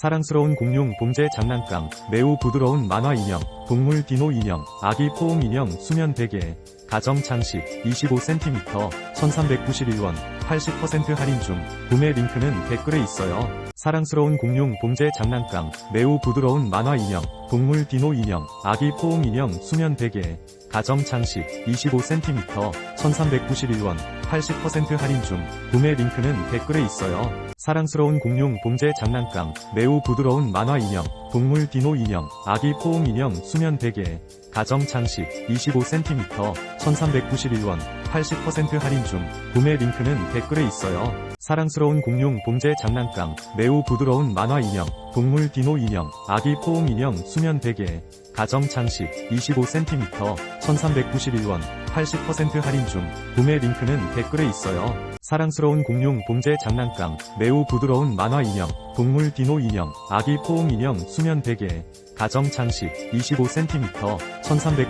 사랑스러운 공룡 봉제 장난감, 매우 부드러운 만화 인형, 동물 디노 인형, 아기 포옹 인형 수면 베개, 가정 장식 25cm 1391원 80% 할인 중 구매 링크는 댓글에 있어요. 사랑스러운 공룡 봉제 장난감, 매우 부드러운 만화 인형, 동물 디노 인형, 아기 포옹 인형 수면 베개, 가정 장식 25cm 1391원 80% 할인 중 구매 링크는 댓글에 있어요. 사랑스러운 공룡 봉제 장난감, 매우 부드러운 만화 인형, 동물 디노 인형, 아기 포옹 인형 수면 베개, 가정 장식 25cm 1391원 80% 할인 중 구매 링크는 댓글에 있어요. 사랑스러운 공룡 봉제 장난감, 매우 부드러운 만화 인형, 동물 디노 인형, 아기 포옹 인형 수면 베개, 가정 장식 25cm 1391원 80% 할인 중 구매 링크는 댓글에 있어요. 사랑스러운 공룡 봉제 장난감, 매우 부드러운 만화 인형, 동물 디노 인형, 아기 포옹 인형 수면 베개, 가정 장식 25cm 1300